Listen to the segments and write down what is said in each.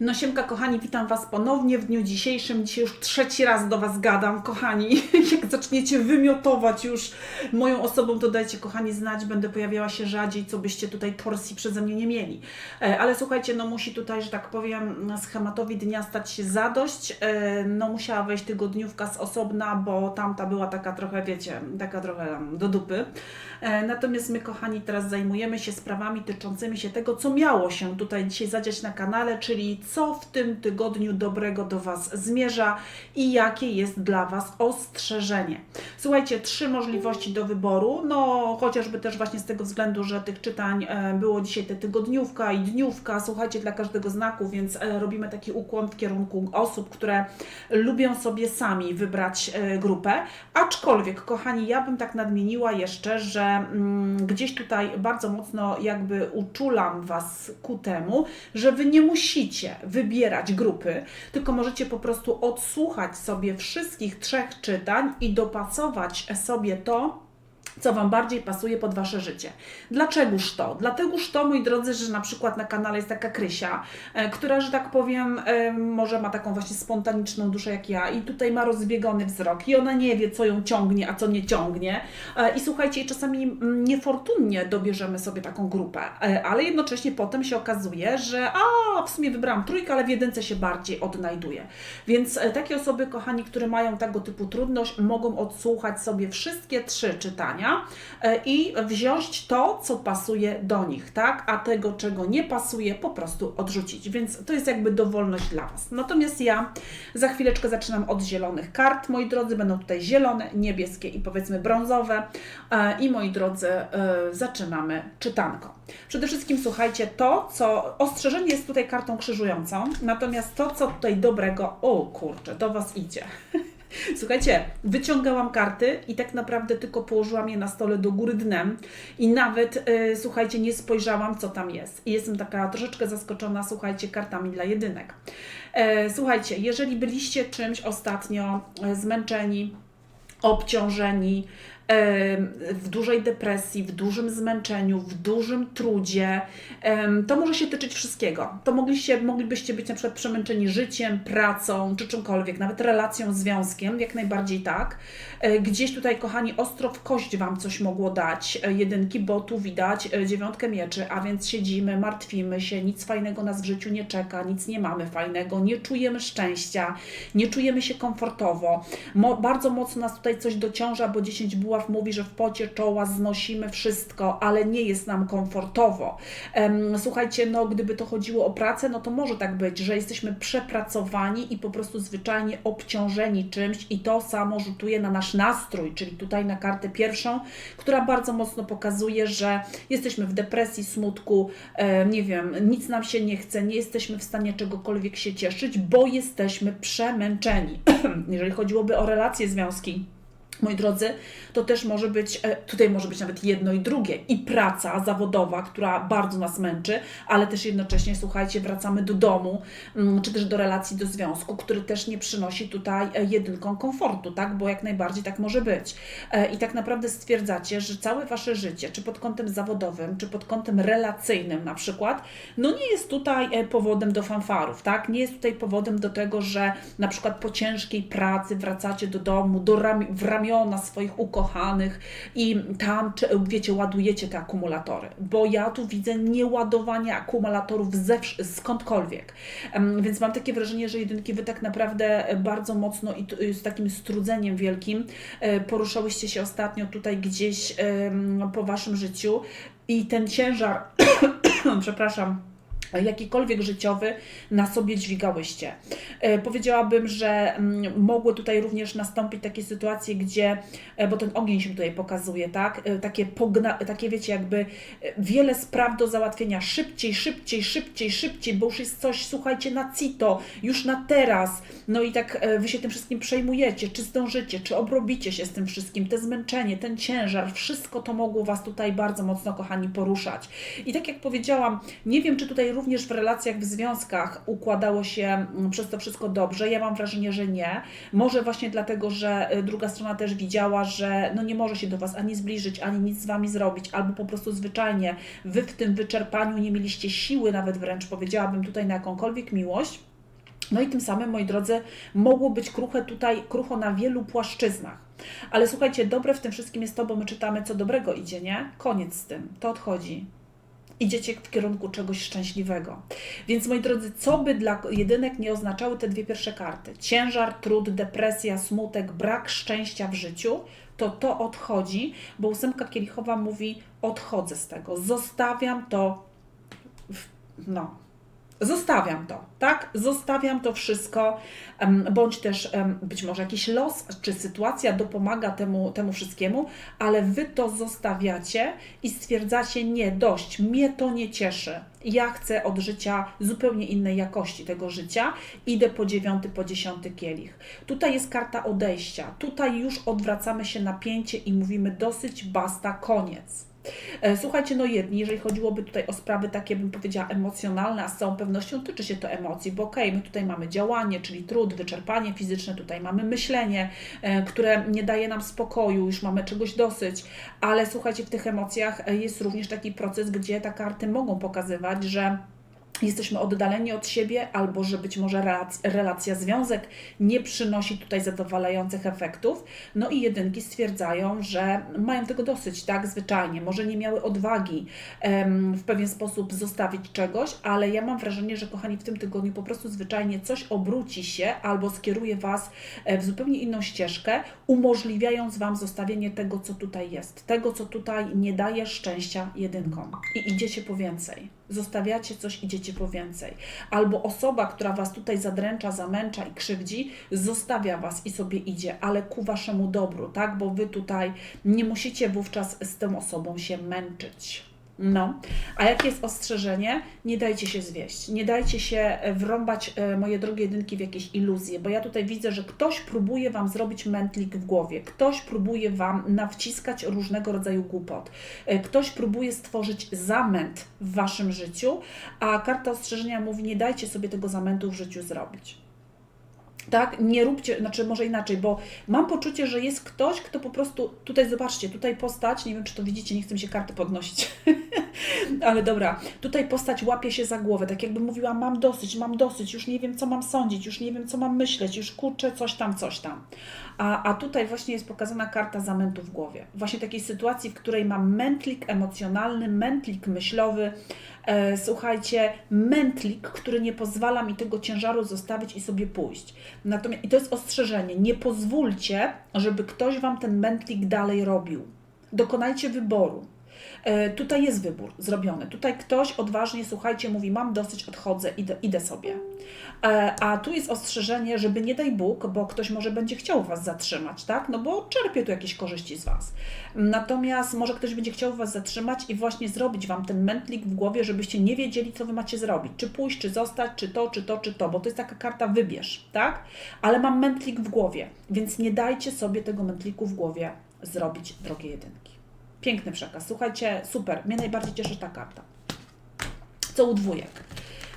No siemka kochani, witam Was ponownie w dniu dzisiejszym. Dzisiaj już trzeci raz do Was gadam, kochani. Zaczniecie wymiotować już moją osobą, to dajcie kochani znać, będę pojawiała się rzadziej, co byście tutaj torsji przeze mnie nie mieli. E, Ale słuchajcie, no musi tutaj, że tak powiem, schematowi dnia stać się zadość. E, No musiała wejść tygodniówka z osobna, bo tamta była taka trochę, wiecie, taka trochę do dupy. E, Natomiast my, kochani, teraz zajmujemy się sprawami tyczącymi się tego, co miało się tutaj dzisiaj zadziać na kanale, czyli co w tym tygodniu dobrego do Was zmierza i jakie jest dla Was ostrzeżenie. Słuchajcie, trzy możliwości do wyboru, no chociażby też właśnie z tego względu, że tych czytań e, było dzisiaj te tygodniówka i dniówka, słuchajcie, dla każdego znaku, więc e, robimy taki ukłon w kierunku osób, które lubią sobie sami wybrać e, grupę. Aczkolwiek, kochani, ja bym tak nadmieniła jeszcze, że mm, gdzieś tutaj bardzo mocno jakby uczulam Was ku temu, że Wy nie musicie wybierać grupy, tylko możecie po prostu odsłuchać sobie wszystkich trzech czytań i dopasować sobie to, co Wam bardziej pasuje pod Wasze życie. Dlaczegoż to? Dlategoż to, moi drodzy, że na przykład na kanale jest taka Krysia, e, która, że tak powiem, e, może ma taką właśnie spontaniczną duszę jak ja i tutaj ma rozbiegony wzrok i ona nie wie, co ją ciągnie, a co nie ciągnie. E, I słuchajcie, czasami mm, niefortunnie dobierzemy sobie taką grupę, ale jednocześnie potem się okazuje, że a, w sumie wybrałam trójkę, ale w jedynce się bardziej odnajduję. Więc takie osoby, kochani, które mają tego typu trudność, mogą odsłuchać sobie wszystkie trzy czytania e, i wziąć to, co pasuje do nich, tak? A tego, czego nie pasuje, po prostu odrzucić. Więc to jest jakby dowolność dla Was. Natomiast ja za chwileczkę zaczynam od zielonych kart. Moi drodzy, będą tutaj zielone, niebieskie i powiedzmy brązowe. E, I moi drodzy, e, zaczynamy czytanko. Przede wszystkim słuchajcie, to, co ostrzeżenie jest tutaj kartą krzyżującą, natomiast to, co tutaj dobrego, o kurczę, do Was idzie. Słuchajcie, wyciągałam karty i tak naprawdę tylko położyłam je na stole do góry dnem i nawet, y, słuchajcie, nie spojrzałam, co tam jest. I jestem taka troszeczkę zaskoczona, słuchajcie, kartami dla jedynek. E, słuchajcie, jeżeli byliście czymś ostatnio e, zmęczeni, obciążeni, w dużej depresji, w dużym zmęczeniu, w dużym trudzie. To może się tyczyć wszystkiego. To mogliście, moglibyście być na przykład przemęczeni życiem, pracą czy czymkolwiek, nawet relacją, związkiem, jak najbardziej tak. E, Gdzieś tutaj, kochani, ostro w kość Wam coś mogło dać e, jedynki, bo tu widać e, dziewiątkę mieczy, a więc siedzimy, martwimy się, nic fajnego nas w życiu nie czeka, nic nie mamy fajnego, nie czujemy szczęścia, nie czujemy się komfortowo. Mo, bardzo mocno nas tutaj coś dociąża, bo 10 mówi, że w pocie czoła znosimy wszystko, ale nie jest nam komfortowo. Słuchajcie, no gdyby to chodziło o pracę, no to może tak być, że jesteśmy przepracowani i po prostu zwyczajnie obciążeni czymś i to samo rzutuje na nasz nastrój, czyli tutaj na kartę pierwszą, która bardzo mocno pokazuje, że jesteśmy w depresji, smutku, nie wiem, nic nam się nie chce, nie jesteśmy w stanie czegokolwiek się cieszyć, bo jesteśmy przemęczeni. Jeżeli chodziłoby o relacje, związki, Moi drodzy, to też może być, e, tutaj może być nawet jedno i drugie. I praca zawodowa, która bardzo nas męczy, ale też jednocześnie, słuchajcie, wracamy do domu, mm, czy też do relacji, do związku, który też nie przynosi tutaj e, jedynką komfortu, tak? Bo jak najbardziej tak może być. E, I tak naprawdę stwierdzacie, że całe Wasze życie, czy pod kątem zawodowym, czy pod kątem relacyjnym na przykład, no nie jest tutaj powodem do fanfarów, tak? Nie jest tutaj powodem do tego, że na przykład po ciężkiej pracy wracacie do domu, do rami- w ramiona swoich ukochanych i tam, wiecie, ładujecie te akumulatory, bo ja tu widzę nieładowanie akumulatorów ze, skądkolwiek. Więc mam takie wrażenie, że jedynki wy tak naprawdę bardzo mocno i z takim strudzeniem wielkim e, poruszałyście się ostatnio tutaj gdzieś po waszym życiu i ten ciężar, przepraszam, jakikolwiek życiowy na sobie dźwigałyście. E, powiedziałabym, że mm, mogły tutaj również nastąpić takie sytuacje, gdzie, e, bo ten ogień się tutaj pokazuje, tak? E, takie, pogna, takie wiecie, jakby wiele spraw do załatwienia szybciej, szybciej, szybciej, szybciej, bo już jest coś, słuchajcie, na cito, już na teraz. No i tak wy się tym wszystkim przejmujecie, czy zdążycie, czy obrobicie się z tym wszystkim, te zmęczenie, ten ciężar, wszystko to mogło was tutaj bardzo mocno, kochani, poruszać. I tak jak powiedziałam, nie wiem, czy tutaj również w relacjach, w związkach układało się mm, przez to wszystko dobrze. Ja mam wrażenie, że nie. Może właśnie dlatego, że y, druga strona też widziała, że no nie może się do Was ani zbliżyć, ani nic z Wami zrobić, albo po prostu zwyczajnie Wy w tym wyczerpaniu nie mieliście siły, nawet wręcz powiedziałabym tutaj na jakąkolwiek miłość. No i tym samym, moi drodzy, mogło być kruche tutaj, krucho na wielu płaszczyznach. Ale słuchajcie, dobre w tym wszystkim jest to, bo my czytamy, co dobrego idzie, nie? Koniec z tym, to odchodzi. Idziecie w kierunku czegoś szczęśliwego. Więc moi drodzy, co by dla jedynek nie oznaczały te dwie pierwsze karty? Ciężar, trud, depresja, smutek, brak szczęścia w życiu, to to odchodzi, bo ósemka kielichowa mówi: odchodzę z tego, zostawiam to, w, no, Zostawiam to, tak? Zostawiam to wszystko, bądź też być może jakiś los czy sytuacja dopomaga temu, temu wszystkiemu, ale wy to zostawiacie i stwierdzacie: Nie, dość, mnie to nie cieszy. Ja chcę od życia zupełnie innej jakości tego życia. Idę po dziewiąty, po dziesiąty kielich. Tutaj jest karta odejścia. Tutaj już odwracamy się napięcie i mówimy: dosyć, basta, koniec. E, słuchajcie, no jedni, jeżeli chodziłoby tutaj o sprawy takie, bym powiedziała, emocjonalne, a z całą pewnością tyczy się to emocji, bo okej, okay, my tutaj mamy działanie, czyli trud, wyczerpanie fizyczne, tutaj mamy myślenie, e, które nie daje nam spokoju, już mamy czegoś dosyć, ale słuchajcie, w tych emocjach e, jest również taki proces, gdzie te karty mogą pokazywać, że jesteśmy oddaleni od siebie, albo że być może relacja, relacja, związek nie przynosi tutaj zadowalających efektów. No i jedynki stwierdzają, że mają tego dosyć, tak, zwyczajnie. Może nie miały odwagi em, w pewien sposób zostawić czegoś, ale ja mam wrażenie, że kochani, w tym tygodniu po prostu zwyczajnie coś obróci się albo skieruje Was e, w zupełnie inną ścieżkę, umożliwiając Wam zostawienie tego, co tutaj jest, tego, co tutaj nie daje szczęścia jedynkom. I idziecie po więcej zostawiacie coś, idziecie po więcej. Albo osoba, która Was tutaj zadręcza, zamęcza i krzywdzi, zostawia Was i sobie idzie, ale ku Waszemu dobru, tak? Bo Wy tutaj nie musicie wówczas z tą osobą się męczyć. No, a jakie jest ostrzeżenie? Nie dajcie się zwieść, nie dajcie się e, wrąbać, e, moje drogie jedynki, w jakieś iluzje, bo ja tutaj widzę, że ktoś próbuje Wam zrobić mętlik w głowie, ktoś próbuje Wam nawciskać różnego rodzaju głupot, e, ktoś próbuje stworzyć zamęt w Waszym życiu, a karta ostrzeżenia mówi, nie dajcie sobie tego zamętu w życiu zrobić tak? Nie róbcie, znaczy może inaczej, bo mam poczucie, że jest ktoś, kto po prostu, tutaj zobaczcie, tutaj postać, nie wiem czy to widzicie, nie chcę mi się karty podnosić, ale dobra, tutaj postać łapie się za głowę, tak jakby mówiła, mam dosyć, mam dosyć, już nie wiem co mam sądzić, już nie wiem co mam myśleć, już kurczę coś tam, coś tam. A, a tutaj właśnie jest pokazana karta zamętu w głowie. Właśnie takiej sytuacji, w której mam mętlik emocjonalny, mętlik myślowy, e, słuchajcie, mętlik, który nie pozwala mi tego ciężaru zostawić i sobie pójść. Natomiast, i to jest ostrzeżenie, nie pozwólcie, żeby ktoś Wam ten mętlik dalej robił. Dokonajcie wyboru. E, tutaj jest wybór zrobiony. Tutaj ktoś odważnie, słuchajcie, mówi: Mam dosyć, odchodzę, idę, idę sobie. E, a tu jest ostrzeżenie, żeby nie daj Bóg, bo ktoś może będzie chciał Was zatrzymać, tak? No bo czerpie tu jakieś korzyści z Was. Natomiast może ktoś będzie chciał Was zatrzymać i właśnie zrobić Wam ten mętlik w głowie, żebyście nie wiedzieli, co Wy macie zrobić. Czy pójść, czy zostać, czy to, czy to, czy to, bo to jest taka karta wybierz, tak? Ale mam mętlik w głowie, więc nie dajcie sobie tego mętliku w głowie zrobić, drogie jedynki. Piękny przekaz. Słuchajcie, super. Mnie najbardziej cieszy ta karta. Co u dwójek?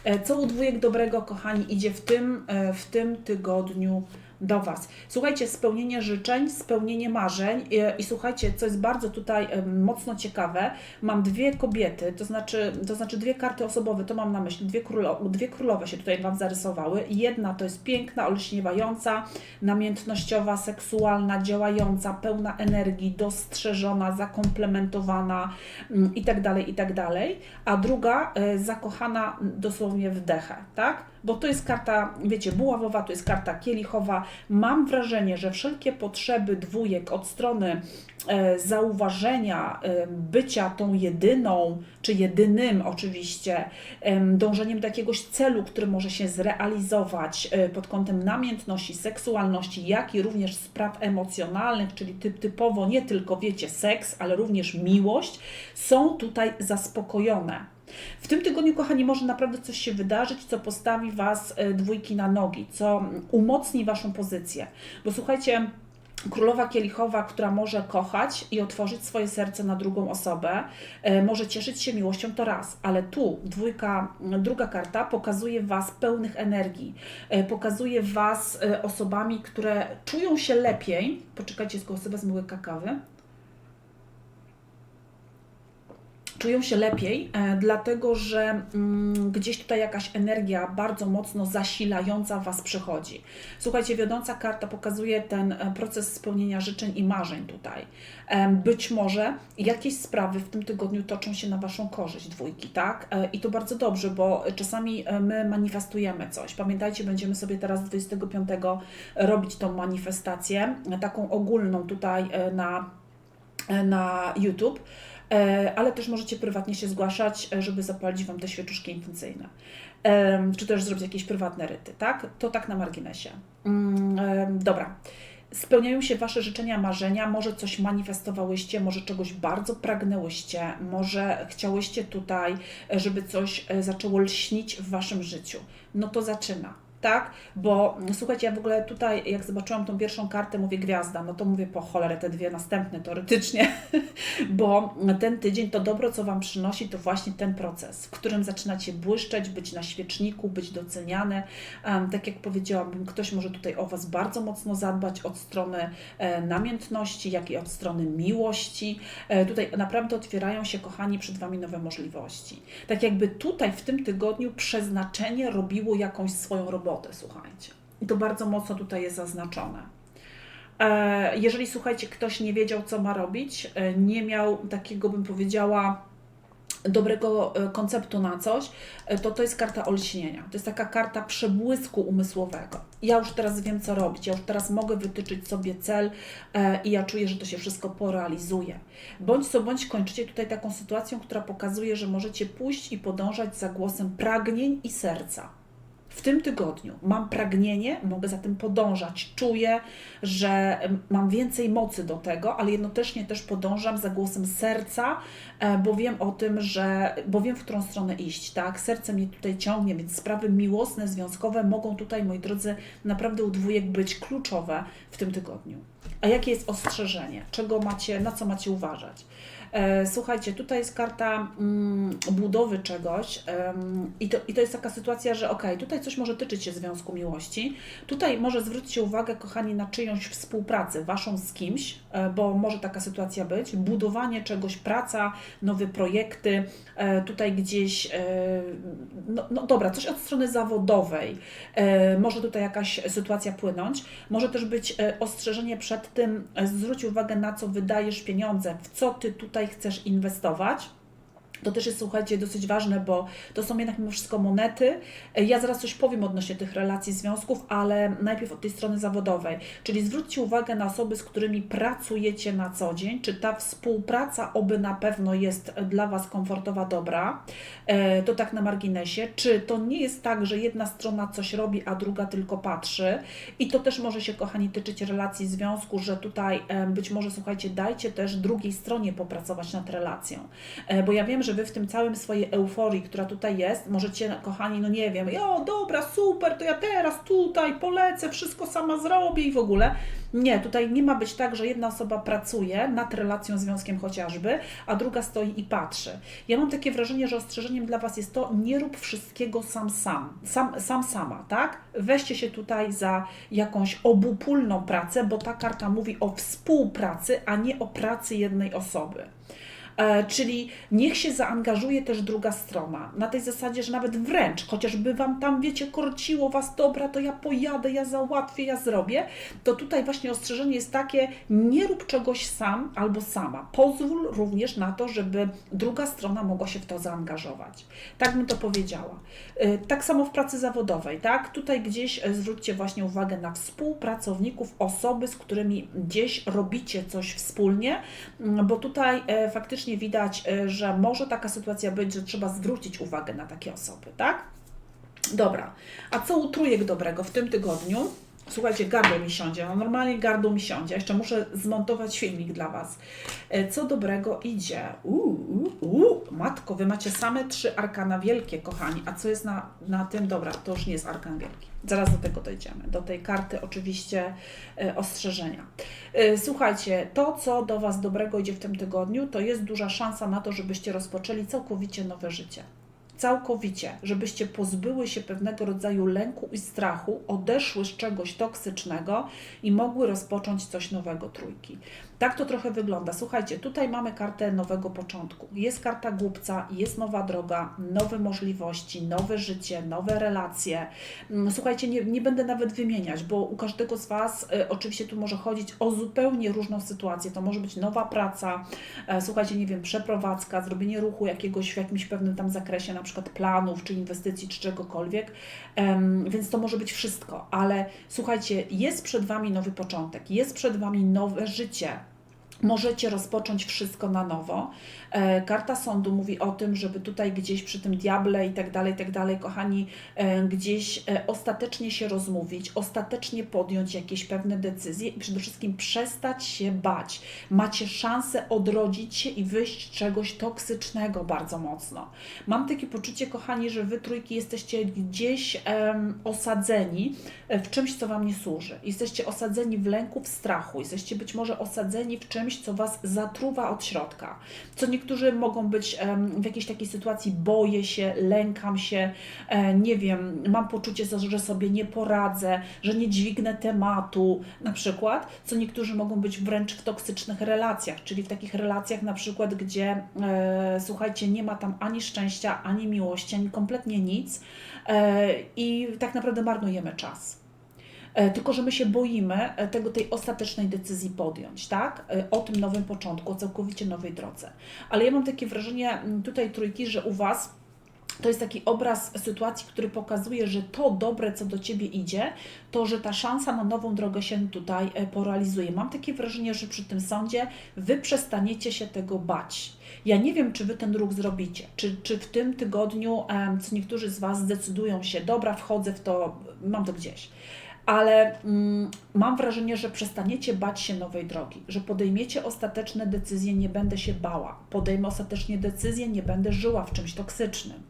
E, co u dwójek dobrego, kochani, idzie w tym, e, w tym tygodniu do Was. Słuchajcie, spełnienie życzeń, spełnienie marzeń i, i, słuchajcie, co jest bardzo tutaj mocno ciekawe, mam dwie kobiety, to znaczy, to znaczy dwie karty osobowe, to mam na myśli, dwie, królo, dwie królowe się tutaj Wam zarysowały. Jedna to jest piękna, olśniewająca, namiętnościowa, seksualna, działająca, pełna energii, dostrzeżona, zakomplementowana mm, i tak dalej, i tak dalej, a druga y, zakochana dosłownie w dechę, tak? Bo to jest karta, wiecie, buławowa, to jest karta kielichowa. Mam wrażenie, że wszelkie potrzeby dwójek od strony e, zauważenia e, bycia tą jedyną, czy jedynym oczywiście, e, dążeniem do jakiegoś celu, który może się zrealizować e, pod kątem namiętności, seksualności, jak i również spraw emocjonalnych, czyli typ, typowo nie tylko, wiecie, seks, ale również miłość, są tutaj zaspokojone. W tym tygodniu, kochani, może naprawdę coś się wydarzyć, co postawi Was e, dwójki na nogi, co umocni Waszą pozycję. Bo słuchajcie, Królowa Kielichowa, która może kochać i otworzyć swoje serce na drugą osobę, e, może cieszyć się miłością to raz, ale tu dwójka, druga karta pokazuje Was pełnych energii, e, pokazuje Was osobami, które czują się lepiej. Poczekajcie, tylko sobie wezmę kawy. Czują się lepiej, e, dlatego że mm, gdzieś tutaj jakaś energia bardzo mocno zasilająca Was przychodzi. Słuchajcie, wiodąca karta pokazuje ten e, proces spełnienia życzeń i marzeń tutaj. E, być może jakieś sprawy w tym tygodniu toczą się na Waszą korzyść, dwójki, tak? I to bardzo dobrze, bo czasami my manifestujemy coś. Pamiętajcie, będziemy sobie teraz 25 robić tą manifestację, taką ogólną tutaj na, na YouTube. E, ale też możecie prywatnie się zgłaszać, e, żeby zapalić Wam te świeczuszki intencyjne. Czy też zrobić jakieś prywatne ryty, tak? To tak na marginesie. Mm, dobra. Spełniają się Wasze życzenia, marzenia, może coś manifestowałyście, może czegoś bardzo pragnęłyście, może chciałyście tutaj, e, żeby coś zaczęło lśnić w Waszym życiu. No to zaczyna tak? Bo mm, słuchajcie, ja w ogóle tutaj, jak zobaczyłam tą pierwszą kartę, mówię gwiazda, no to mówię po cholerę te dwie następne teoretycznie, bo ten tydzień to dobro, co Wam przynosi, to właśnie ten proces, w którym zaczynacie błyszczeć, być na świeczniku, być doceniane. Tak jak powiedziałabym, ktoś może tutaj o Was bardzo mocno zadbać od strony e, namiętności, jak i od strony miłości. E, tutaj naprawdę otwierają się, kochani, przed Wami nowe możliwości. Tak jakby tutaj w tym tygodniu przeznaczenie robiło jakąś swoją robotę słuchajcie. I to bardzo mocno tutaj jest zaznaczone. E, jeżeli, słuchajcie, ktoś nie wiedział, co ma robić, e, nie miał takiego, bym powiedziała, dobrego e, konceptu na coś, to to jest karta olśnienia. To jest taka karta przebłysku umysłowego. Ja już teraz wiem, co robić. Ja już teraz mogę wytyczyć sobie cel i ja czuję, że to się wszystko porealizuje. Bądź co bądź kończycie tutaj taką sytuacją, która pokazuje, że możecie pójść i podążać za głosem pragnień i serca w tym tygodniu mam pragnienie, mogę za tym podążać, czuję, że mam więcej mocy do tego, ale jednocześnie też podążam za głosem serca, e, bo wiem o tym, że, bo wiem, w którą stronę iść, tak? Serce mnie tutaj ciągnie, więc sprawy miłosne, związkowe mogą tutaj, moi drodzy, naprawdę u dwójek być kluczowe w tym tygodniu. A jakie jest ostrzeżenie? Czego macie, na co macie uważać? E, słuchajcie, tutaj jest karta mm, budowy czegoś i, to, i to jest taka sytuacja, że ok, tutaj coś może tyczyć się związku miłości. Tutaj może zwróćcie uwagę, kochani, na czyjąś współpracę, waszą z kimś, e, bo może taka sytuacja być. Budowanie czegoś, praca, nowe projekty, e, tutaj gdzieś, no, no dobra, coś od strony zawodowej. Może tutaj jakaś sytuacja płynąć. Może też być ostrzeżenie przed tym, zwróć uwagę na co wydajesz pieniądze, w co ty tutaj tutaj chcesz inwestować. To też jest, słuchajcie, dosyć ważne, bo to są jednak mimo wszystko monety. Ja zaraz coś powiem odnośnie tych relacji, związków, ale najpierw od tej strony zawodowej. Czyli zwróćcie uwagę na osoby, z którymi pracujecie na co dzień, czy ta współpraca oby na pewno jest dla Was komfortowa, dobra. E, to tak na marginesie. Czy to nie jest tak, że jedna strona coś robi, a druga tylko patrzy? I to też może się, kochani, tyczyć relacji związku, że tutaj być może, słuchajcie, dajcie też drugiej stronie popracować nad relacją. E, bo ja wiem, że że Wy w tym całym swojej euforii, która tutaj jest, możecie, kochani, no nie wiem, o dobra, super, to ja teraz tutaj polecę, wszystko sama zrobię i w ogóle. Nie, tutaj nie ma być tak, że jedna osoba pracuje nad relacją, związkiem chociażby, a druga stoi i patrzy. Ja mam takie wrażenie, że ostrzeżeniem dla Was jest to, nie rób wszystkiego sam sam, sam, sam sama, tak? Weźcie się tutaj za jakąś obopólną pracę, bo ta karta mówi o współpracy, a nie o pracy jednej osoby. E, czyli niech się zaangażuje też druga strona. Na tej zasadzie, że nawet wręcz, chociażby Wam tam, wiecie, korciło Was, dobra, to ja pojadę, ja załatwię, ja zrobię, to tutaj właśnie ostrzeżenie jest takie, nie rób czegoś sam albo sama. Pozwól również na to, żeby druga strona mogła się w to zaangażować. Tak bym to powiedziała. E, tak samo w pracy zawodowej, tak? Tutaj gdzieś e, zwróćcie właśnie uwagę na współpracowników, osoby, z którymi gdzieś robicie coś wspólnie, bo tutaj faktycznie widać, y, że może taka sytuacja być, że trzeba zwrócić uwagę na takie osoby, tak? Dobra, a co u trójek dobrego w tym tygodniu? Słuchajcie, gardło mi siądzie. No normalnie gardło mi siądzie. Jeszcze muszę zmontować filmik dla Was. E, Co dobrego idzie? Uuu, uu, matko, Wy macie same trzy arkana wielkie, kochani. A co jest na, na tym? Dobra, to już nie jest arkan wielki. Zaraz do tego dojdziemy. Do tej karty oczywiście e, ostrzeżenia. E, Słuchajcie, to co do Was dobrego idzie w tym tygodniu, to jest duża szansa na to, żebyście rozpoczęli całkowicie nowe życie całkowicie, żebyście pozbyły się pewnego rodzaju lęku i strachu, odeszły z czegoś toksycznego i mogły rozpocząć coś nowego trójki. Tak to trochę wygląda. Słuchajcie, tutaj mamy kartę nowego początku. Jest karta głupca, jest nowa droga, nowe możliwości, nowe życie, nowe relacje. Mm, Słuchajcie, nie, nie będę nawet wymieniać, bo u każdego z Was e, oczywiście tu może chodzić o zupełnie różną sytuację. To może być nowa praca, e, słuchajcie, nie wiem, przeprowadzka, zrobienie ruchu jakiegoś w jakimś pewnym tam zakresie, na przykład planów, czy inwestycji, czy czegokolwiek. Więc to może być wszystko, ale słuchajcie, jest przed Wami nowy początek, jest przed Wami nowe życie. Możecie rozpocząć wszystko na nowo. E, Karta sądu mówi o tym, żeby tutaj gdzieś przy tym diable i tak dalej, i tak dalej, kochani, e, gdzieś e, ostatecznie się rozmówić, ostatecznie podjąć jakieś pewne decyzje i przede wszystkim przestać się bać. Macie szansę odrodzić się i wyjść z czegoś toksycznego bardzo mocno. Mam takie poczucie, kochani, że wy trójki jesteście gdzieś em, osadzeni w czymś, co wam nie służy. Jesteście osadzeni w lęku, w strachu. Jesteście być może osadzeni w czymś, co was zatruwa od środka. Co niektórzy mogą być w jakiejś takiej sytuacji, boję się, lękam się, e, nie wiem, mam poczucie, że sobie nie poradzę, że nie dźwignę tematu, na przykład, co niektórzy mogą być wręcz w toksycznych relacjach, czyli w takich relacjach na przykład, gdzie e, słuchajcie, nie ma tam ani szczęścia, ani miłości, ani kompletnie nic e, i tak naprawdę marnujemy czas. E, Tylko, że my się boimy e, tego, tej ostatecznej decyzji podjąć, tak? E, O tym nowym początku, o całkowicie nowej drodze. Ale ja mam takie wrażenie mm, tutaj trójki, że u Was to jest taki obraz sytuacji, który pokazuje, że to dobre, co do Ciebie idzie, to, że ta szansa na nową drogę się tutaj e, porealizuje. Mam takie wrażenie, że przy tym sądzie Wy przestaniecie się tego bać. Ja nie wiem, czy Wy ten ruch zrobicie, czy, czy w tym tygodniu, co niektórzy z Was zdecydują się, dobra, wchodzę w to, mam to gdzieś ale mm, mam wrażenie, że przestaniecie bać się nowej drogi, że podejmiecie ostateczne decyzje, nie będę się bała. Podejmę ostatecznie decyzję, nie będę żyła w czymś toksycznym.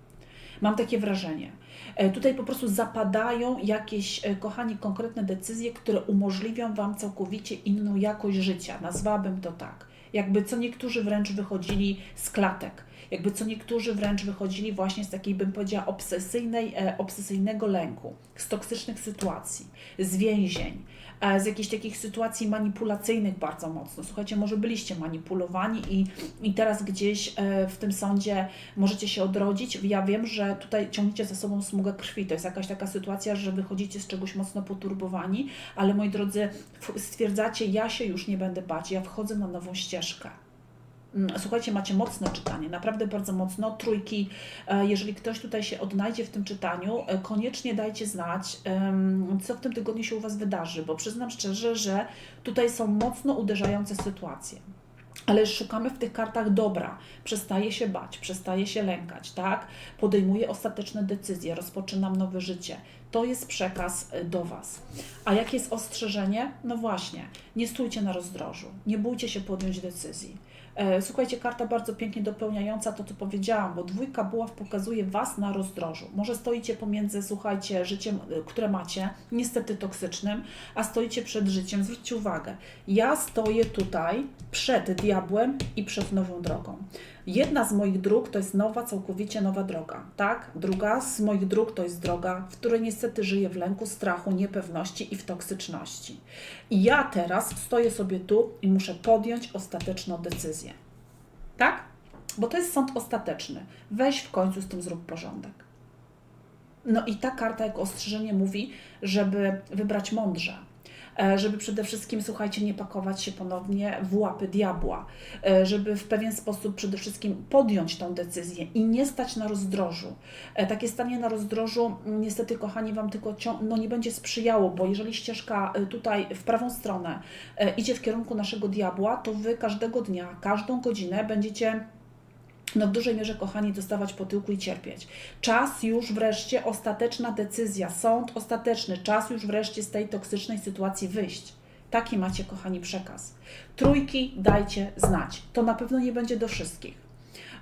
Mam takie wrażenie. E, Tutaj po prostu zapadają jakieś, e, kochani, konkretne decyzje, które umożliwią Wam całkowicie inną jakość życia. Nazwałabym to tak. Jakby co niektórzy wręcz wychodzili z klatek. Jakby co niektórzy wręcz wychodzili właśnie z takiej, bym powiedziała, obsesyjnej, e, obsesyjnego lęku, z toksycznych sytuacji, z więzień, e, z jakichś takich sytuacji manipulacyjnych bardzo mocno. Słuchajcie, może byliście manipulowani i, i teraz gdzieś e, w tym sądzie możecie się odrodzić. Ja wiem, że tutaj ciągniecie za sobą smugę krwi. To jest jakaś taka sytuacja, że wychodzicie z czegoś mocno poturbowani, ale moi drodzy, stwierdzacie, ja się już nie będę bać, ja wchodzę na nową ścieżkę. Mm, Słuchajcie, macie mocne czytanie, naprawdę bardzo mocno. Trójki, e, jeżeli ktoś tutaj się odnajdzie w tym czytaniu, e, koniecznie dajcie znać, co w tym tygodniu się u Was wydarzy, bo przyznam szczerze, że tutaj są mocno uderzające sytuacje. Ale szukamy w tych kartach dobra. Przestaję się bać, przestaję się lękać, tak? Podejmuję ostateczne decyzje, rozpoczynam nowe życie. To jest przekaz e, do Was. A jakie jest ostrzeżenie? No właśnie, nie stójcie na rozdrożu, nie bójcie się podjąć decyzji. E, Słuchajcie, karta bardzo pięknie dopełniająca to, co powiedziałam, bo dwójka buław pokazuje Was na rozdrożu. Może stoicie pomiędzy, słuchajcie, życiem, y, które macie, niestety toksycznym, a stoicie przed życiem. Zwróćcie uwagę, ja stoję tutaj przed diabłem i przed nową drogą. Jedna z moich dróg to jest nowa, całkowicie nowa droga, tak? Druga z moich dróg to jest droga, w której niestety żyję w lęku, strachu, niepewności i w toksyczności. I ja teraz stoję sobie tu i muszę podjąć ostateczną decyzję. Tak? Bo to jest sąd ostateczny. Weź w końcu z tym zrób porządek. No i ta karta jako ostrzeżenie mówi, żeby wybrać mądrze. E, Żeby przede wszystkim, słuchajcie, nie pakować się ponownie w łapy diabła, E, żeby w pewien sposób przede wszystkim podjąć tą decyzję i nie stać na rozdrożu. E, Takie stanie na rozdrożu, mm, niestety, kochani, Wam tylko no, nie będzie sprzyjało, bo jeżeli ścieżka tutaj w prawą stronę idzie w kierunku naszego diabła, to Wy każdego dnia, każdą godzinę będziecie no w dużej mierze, kochani, dostawać po tyłku i cierpieć. Czas już wreszcie, ostateczna decyzja, sąd ostateczny, czas już wreszcie z tej toksycznej sytuacji wyjść. Taki macie, kochani, przekaz. Trójki dajcie znać. To na pewno nie będzie do wszystkich.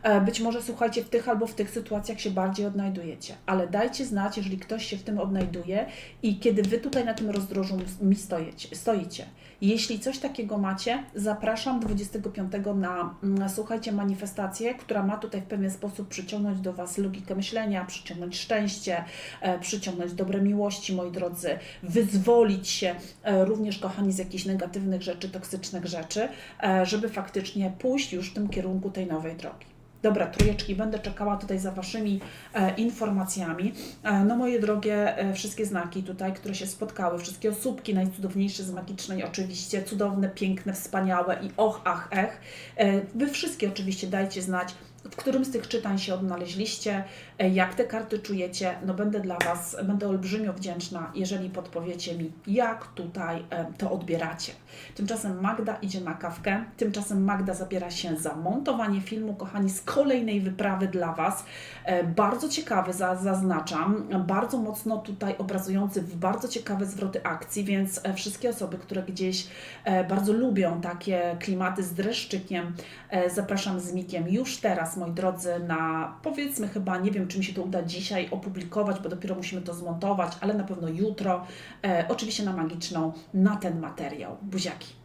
E, Być może słuchajcie w tych albo w tych sytuacjach się bardziej odnajdujecie, ale dajcie znać, jeżeli ktoś się w tym odnajduje i kiedy Wy tutaj na tym rozdrożu mi stoicie. stoicie. Jeśli coś takiego macie, zapraszam 25 na, mm, słuchajcie, manifestację, która ma tutaj w pewien sposób przyciągnąć do Was logikę myślenia, przyciągnąć szczęście, e, przyciągnąć dobre miłości, moi drodzy, wyzwolić się e, również, kochani, z jakichś negatywnych rzeczy, toksycznych rzeczy, e, żeby faktycznie pójść już w tym kierunku tej nowej drogi. Dobra, trójeczki, będę czekała tutaj za Waszymi e, informacjami. E, no moje drogie, e, wszystkie znaki tutaj, które się spotkały, wszystkie osóbki najcudowniejsze z magicznej, oczywiście, cudowne, piękne, wspaniałe i och, ach, ech. E, wy wszystkie oczywiście dajcie znać, w którym z tych czytań się odnaleźliście, e, jak te karty czujecie. No będę dla Was, będę olbrzymio wdzięczna, jeżeli podpowiecie mi, jak tutaj e, to odbieracie. Tymczasem Magda idzie na kawkę, tymczasem Magda zabiera się za montowanie filmu, kochani, z kolejnej wyprawy dla Was. E, Bardzo ciekawy, za- zaznaczam, bardzo mocno tutaj obrazujący w bardzo ciekawe zwroty akcji, więc wszystkie osoby, które gdzieś bardzo lubią takie klimaty z dreszczykiem, zapraszam z Mikiem już teraz, moi drodzy, na powiedzmy chyba, nie wiem, czy mi się to uda dzisiaj opublikować, bo dopiero musimy to zmontować, ale na pewno jutro, e, oczywiście na magiczną, na ten materiał. Buziaki.